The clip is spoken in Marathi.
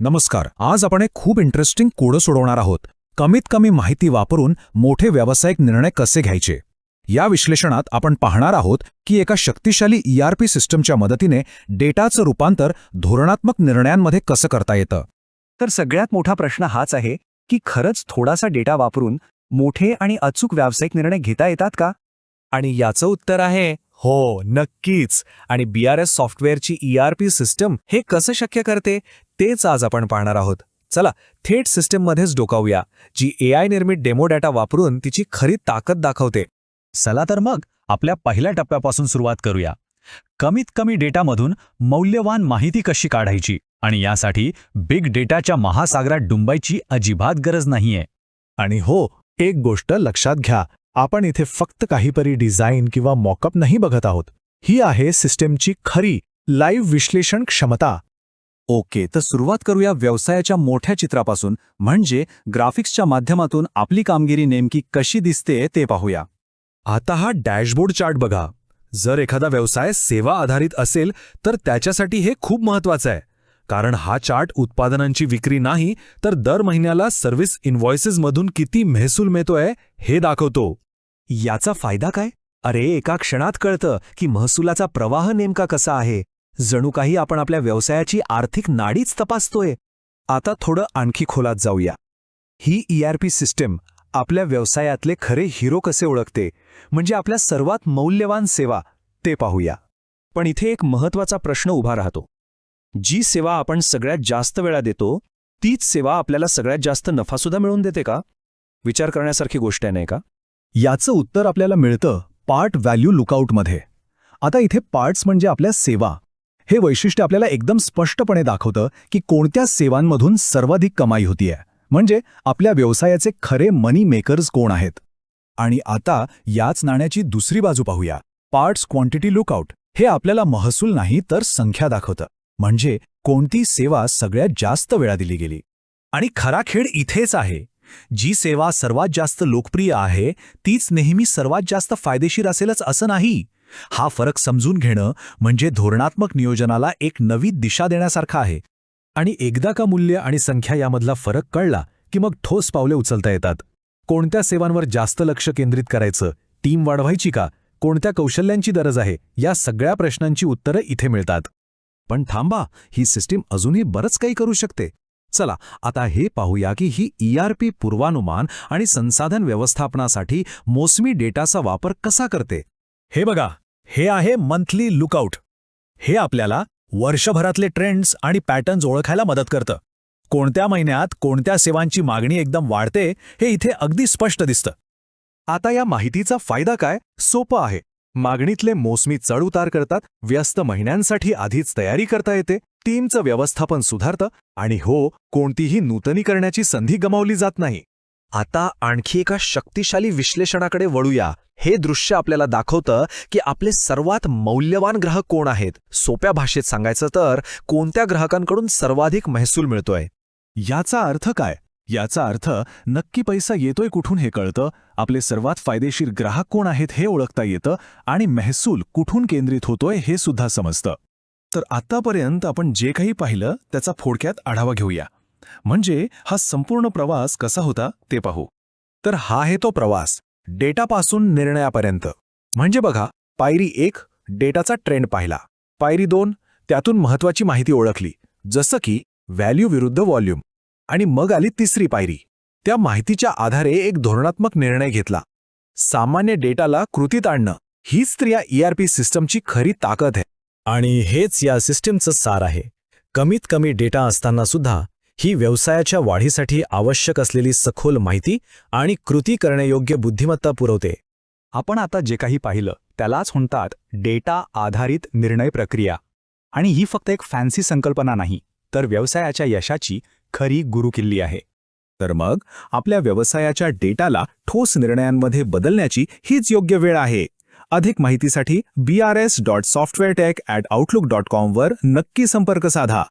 नमस्कार आज आपण एक खूप इंटरेस्टिंग कोडं सोडवणार आहोत. कमीत कमी माहिती वापरून मोठे व्यावसायिक निर्णय कसे घ्यायचे? या विश्लेषणात आपण पाहणार आहोत की एका शक्तिशाली ईआरपी सिस्टमच्या मदतीने डेटाचं रूपांतर धोरणात्मक निर्णयांमध्ये कसं करता येतं? तर सगळ्यात मोठा प्रश्न हाच आहे की खरंच थोडासा डेटा वापरून मोठे आणि अचूक व्यावसायिक निर्णय घेता येतात का? आणि याचं उत्तर आहे हो नक्कीच. आणि बी आर एस सॉफ्टवेअरची ई आर पी सिस्टम हे कसं शक्य करते तेच आज आपण पाहणार आहोत. चला थेट सिस्टममध्येच डोकावूया जी ए आय निर्मित डेमो डाटा वापरून तिची खरी ताकद दाखवते. चला तर मग आपल्या पहिल्या टप्प्यापासून सुरुवात करूया. कमीत कमी डेटामधून मौल्यवान माहिती कशी काढायची? आणि यासाठी बिग डेटाच्या महासागरात डुंबायची अजिबात गरज नाहीये. आणि हो एक गोष्ट लक्षात घ्या आपण इथे फक्त काहीतरी डिझाईन किंवा मॉकअप नाही बघत आहोत. ही आहे सिस्टमची खरी लाईव्ह विश्लेषण क्षमता. ओके तर सुरुवात करूया व्यवसायाच्या मोठ्या चित्रापासून. म्हणजे ग्राफिक्सच्या माध्यमातून आपली कामगिरी नेमकी कशी दिसते ते पाहूया. आता हा डॅशबोर्ड चार्ट बघा. जर एखादा व्यवसाय सेवा आधारित असेल तर त्याच्यासाठी हे खूप महत्वाचं आहे. कारण हा चार्ट उत्पादनांची विक्री नाही तर दर महिन्याला सर्व्हिस इन्व्हॉइसेसमधून किती महसूल मिळतोय हे दाखवतो. याचा फायदा काय? अरे एका क्षणात कळतं की महसुलाचा प्रवाह नेमका कसा आहे. जणू काही आपण आपल्या व्यवसायाची आर्थिक नाडीच तपासतोय. आता थोडं आणखी खोलात जाऊया. ही ई आर पी सिस्टम आपल्या व्यवसायातले खरे हिरो कसे ओळखते? म्हणजे आपल्या सर्वात मौल्यवान सेवा ते पाहूया. पण इथे एक महत्त्वाचा प्रश्न उभा राहतो. जी सेवा आपण सगळ्यात जास्त वेळा देतो तीच सेवा आपल्याला सगळ्यात जास्त नफासुद्धा मिळवून देते का? विचार करण्यासारखी गोष्ट आहे नाही का? याचं उत्तर आपल्याला मिळतं पार्ट व्हॅल्यू लुकआउटमध्ये. आता इथे पार्ट्स म्हणजे आपल्या सेवा. हे वैशिष्ट्य आपल्याला एकदम स्पष्टपणे दाखवतं की कोणत्या सेवांमधून सर्वाधिक कमाई होतीये. म्हणजे आपल्या व्यवसायाचे खरे मनी मेकर्स कोण आहेत? आणि आता याच नाण्याची दुसरी बाजू पाहूया. Parts quantity lookout. हे आपल्याला महसूल नाही तर संख्या दाखवतं. म्हणजे कोणती सेवा सगळ्यात जास्त वेळा दिली गेली. आणि खरा खेळ इथेच आहे. जी सेवा सर्वात जास्त लोकप्रिय आहे तीच नेहमी सर्वात जास्त फायदेशीर असेलच असं नाही. हा फरक समजून घेणं म्हणजे धोरणात्मक नियोजनाला एक नवी दिशा देण्यासारखा आहे. आणि एकदा का मूल्य आणि संख्या यामधला फरक कळला की मग ठोस पावले उचलता येतात. कोणत्या सेवांवर जास्त लक्ष केंद्रित करायचं टीम वाढवायची का कोणत्या कौशल्यांची गरज आहे या सगळ्या प्रश्नांची उत्तरं इथे मिळतात. पण थांबा ही सिस्टीम अजूनही बरंच काही करू शकते. चला आता हे पाहूया की ही ई आर पी पूर्वानुमान आणि संसाधन व्यवस्थापनासाठी मोसमी डेटाचा वापर कसा करते. हे बघा हे आहे मंथली लुकआउट हे आपल्याला वर्षभरातले ट्रेंड्स आणि पॅटर्न्स ओळखायला मदत करतं. कोणत्या महिन्यात कोणत्या सेवांची मागणी एकदम वाढते हे इथे अगदी स्पष्ट दिसतं. आता या माहितीचा फायदा काय सोपं आहे. मागणीतले मोसमी चढउतार करतात व्यस्त महिन्यांसाठी आधीच तयारी करता येते टीमचं व्यवस्थापन सुधारतं आणि हो कोणतीही नूतनीकरणाची संधी गमावली जात नाही. आता आणखी एका शक्तिशाली विश्लेषणाकडे वळूया. हे दृश्य आपल्याला दाखवतं की आपले सर्वात मौल्यवान ग्राहक कोण आहेत सोप्या भाषेत सांगायचं तर कोणत्या ग्राहकांकडून सर्वाधिक महसूल मिळतोय? याचा अर्थ काय? याचा अर्थ नक्की पैसा येतोय कुठून हे कळतं? आपले सर्वात फायदेशीर ग्राहक कोण आहेत हे ओळखता येतं आणि महसूल कुठून केंद्रित होतोय हे सुद्धा समजतं. तर आतापर्यंत आपण जे काही पाहिलं त्याचा फोडक्यात आढावा घेऊया. म्हणजे हा संपूर्ण प्रवास कसा होता ते पाहू. तर हा आहे तो प्रवास डेटापासून निर्णयापर्यंत. म्हणजे बघा पायरी एक डेटाचा ट्रेंड पाहिला. पायरी दोन त्यातून महत्वाची माहिती ओळखली. जसं की व्हॅल्यू विरुद्ध व्हॉल्यूम. आणि मग आली तिसरी पायरी. त्या माहितीच्या आधारे एक धोरणात्मक निर्णय घेतला. सामान्य डेटाला कृतीत आणणं हीच तर या ईआरपी सिस्टमची खरी ताकद आहे. आणि हेच या सिस्टीमचं सार आहे. कमीत कमी डेटा असताना सुद्धा ही व्यवसायाच्या वाढीसाठी आवश्यक असलेली सखोल माहिती आणि कृती करण्यायोग्य बुद्धिमत्ता पुरवते. आपण आता जे काही पाहिलं त्यालाच म्हणतात डेटा आधारित निर्णय प्रक्रिया. आणि ही फक्त एक फॅन्सी संकल्पना नाही तर व्यवसायाच्या यशाची खरी गुरुकिल्ली आहे. तर मग आपल्या व्यवसायाच्या डेटाला ठोस निर्णयांमध्ये बदलण्याची हीच योग्य वेळ आहे. अधिक माहितीसाठी B R S dot software tech at outlook dot कॉमवर नक्की संपर्क साधा.